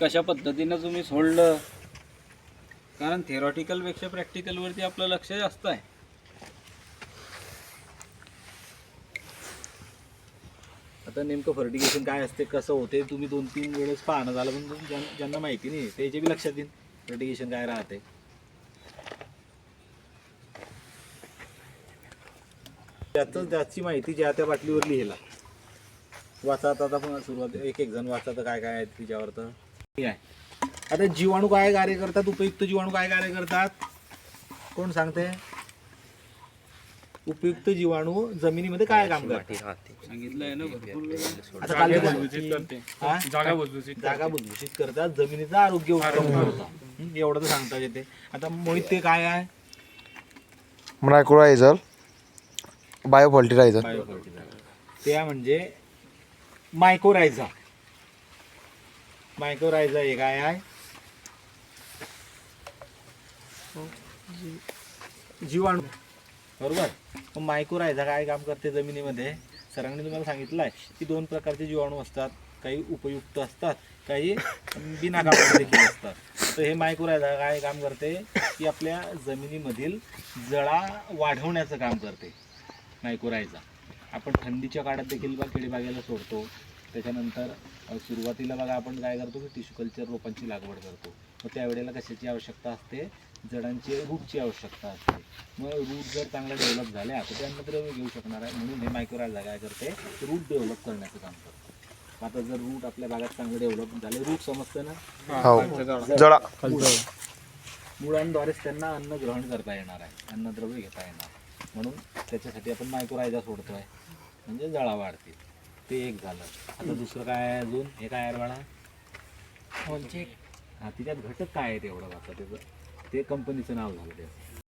कशा पद्धतीनं तुम्ही सोडलं? कारण थेरॉटिकलपेक्षा प्रॅक्टिकलवरती आपलं लक्ष जास्त आहे. आता नेमकं फर्टिगेशन काय असते कसं होते तुम्ही दोन तीन वेळेस पाहणं झालं पण तुम्ही ज्यां- ज्यांना माहिती नाही त्याचे बी लक्षात येईल फर्टिगेशन काय राहते. त्यातच जास्तची माहिती ज्या त्या बाटलीवर लिहिला. वाचा आता पण सुरुवात एक एक जण वाचा तर काय काय आहे तिच्यावर तर. आता जीवाणू काय कार्य करतात? उपयुक्त जीवाणू काय कार्य करतात? कोण सांगते? उपयुक्त जीवाणू जमिनीमध्ये काय काम. आता काल करते. हा? जागा भुसभुशीत जागा भुसभुशीत करतात. जमिनीचं आरोग्य उत्तम करतात हं, एवढं तर सांगता येते. आता मोहित ते काय आहे? मायक्रोरायझर बायोफर्टिलायझर. बायोफर्टिलायझर. ते म्हणजे मायकोरायझा मायकोरायझा हे काय आहे. जीवाणू. बरोबर? मग मायकोरायझा काय काम करते जमिनीमध्ये? सरांनी तुम्हाला सांगितलं आहे की दोन प्रकारचे जीवाणू असतात. काही उपयुक्त असतात काही बिना देखील असतात. तर हे मायक्रोरायझा काय काम करते की आपल्या जमिनीमधील जळा वाढवण्याचं काम करते मायक्रोरायझा आपण थंडीच्या काळात देखील बा केळीबागेला सोडतो. त्याच्यानंतर सुरुवातीला बघा आपण काय करतो की टिश्यू कल्चर रोपांची लागवड करतो. मग त्यावेळेला कशाची आवश्यकता असते? जडांची रूटची आवश्यकता असते. मग रूट जर चांगल्या डेव्हलप झाल्या तर ते अन्नद्रव्य घेऊ शकणार आहे. म्हणून हे मायक्रोरायझा काय करते? रूट डेव्हलप करण्याचं काम करते. आता जर रूट आपल्या भागात चांगले डेव्हलप झाले रूट समजतं ना? हो. मुळांद्वारेच त्यांना अन्न ग्रहण करता येणार आहे. अन्नद्रव्य घेता येणार. म्हणून त्याच्यासाठी आपण मायक्रोरायझा सोडतोय. म्हणजे जळा वाढतील. ते एक झालं. आता दुसरं काय आहे अजून? हे काय आहे बाळा हा तिच्यात घटक काय आहे तेवढं वाचा त्याचं. ते कंपनीचं नाव झालं त्याचं.